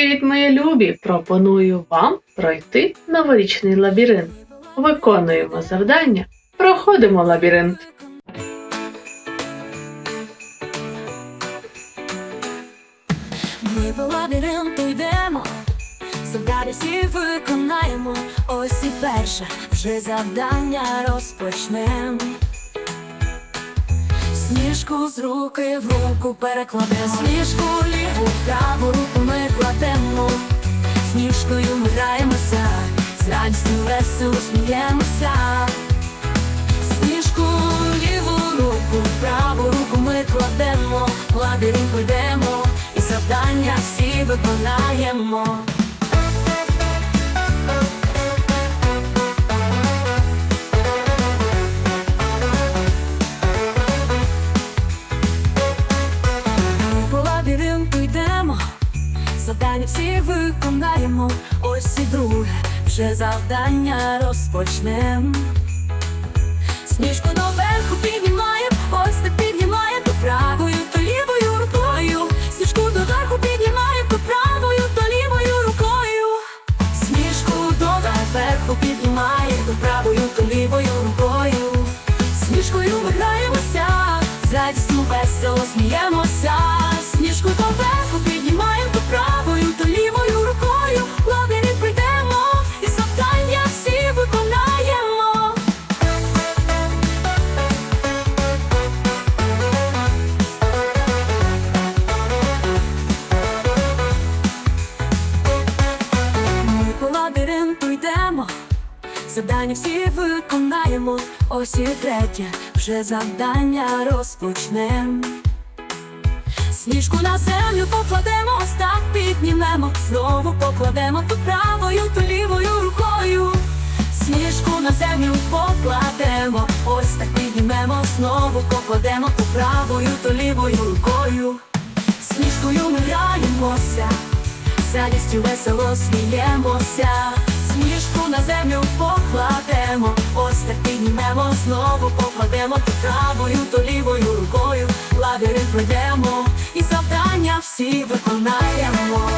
Привіт, мої любі! Пропоную вам пройти новорічний лабіринт. Виконуємо завдання, проходимо лабіринт. Ми по лабіринту йдемо, завдання всі виконаємо. Ось і перше вже завдання розпочнем. Сніжку з руки в руку перекладемо. Сніжку ліву праву руку ми кладемо. Сніжкою ми граємося, з радістю весело сміємося. Сніжку ліву руку, праву руку ми кладемо, лабіринт йдемо і завдання всі виконаємо. Виконаємо. Ось і друге, вже завдання розпочнем. Сніжку доверху піднімаєм, ось так піднімаєм то правою, то лівою рукою. Сніжку доверху піднімаєм, то правою, то лівою рукою. Сніжку доверху піднімаєм, то правою, то лівою рукою. Сніжкою ми граємося, з радістю весело сміємося. Сніжку доверху Ось і третє, вже завдання розпочнем. Сніжку на землю покладемо, ось так піднімемо, знову покладемо то правою, то лівою рукою. Сніжку на землю покладемо, ось так піднімемо, знову покладемо то правою, то лівою рукою. Сніжкою ми граємося, з весело сміємося, сніжку на землю покладемо, піднімемо, знову покладемо то правою, то лівою рукою, лабіринт пройдемо і завдання всі виконаємо.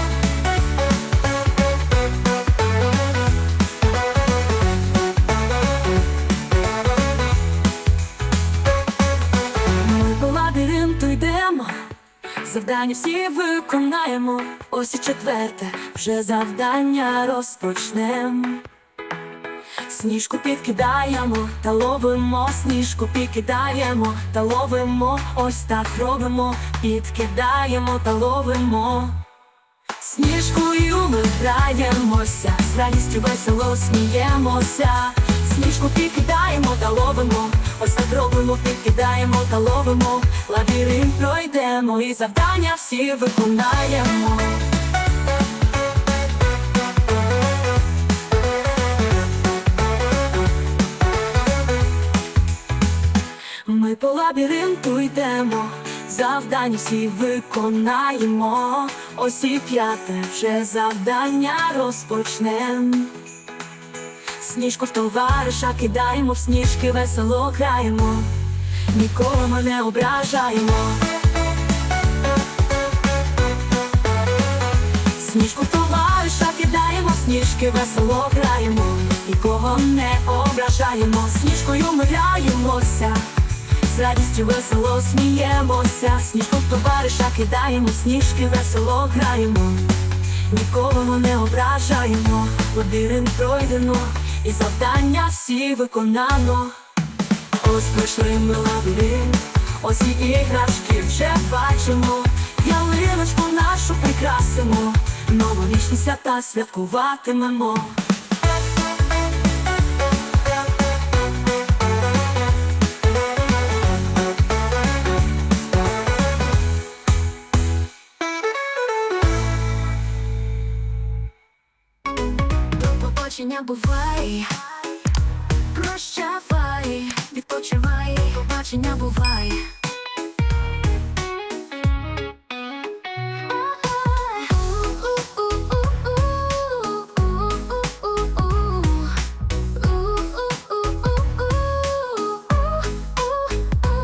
Ми по лабіринту йдемо, завдання всі виконаємо. Ось і четверте, вже завдання розпочнем. Сніжку підкидаємо та ловимо, сніжку підкидаємо та ловимо, ось так робимо, підкидаємо та ловимо. Сніжкою ми граємося, з радістю весело сміємося. Сніжку підкидаємо та ловимо, ось так робимо, підкидаємо та ловимо. Лабіринт пройдемо і завдання всі виконаємо. Лабіринту йдемо, завдання всі виконаємо. Ось і п'яте вже завдання розпочнем. Сніжку в товариша кидаємо, в сніжки весело граємо, нікого ми не ображаємо. Сніжку в товариша кидаємо, в сніжки весело граємо, нікого не ображаємо, сніжкою ми граємося, з радістю весело сміємося, сніжку в товариша кидаємо, сніжки весело граємо, нікого не ображаємо, лабіринт пройдено, і завдання всі виконано. Ось пройшли ми лабіринт, ось і іграшки вже бачимо, ялиночку нашу прикрасимо, новорічні свята святкуватимемо. Побачення бувай, прощавай, відпочивай, побачення бувай.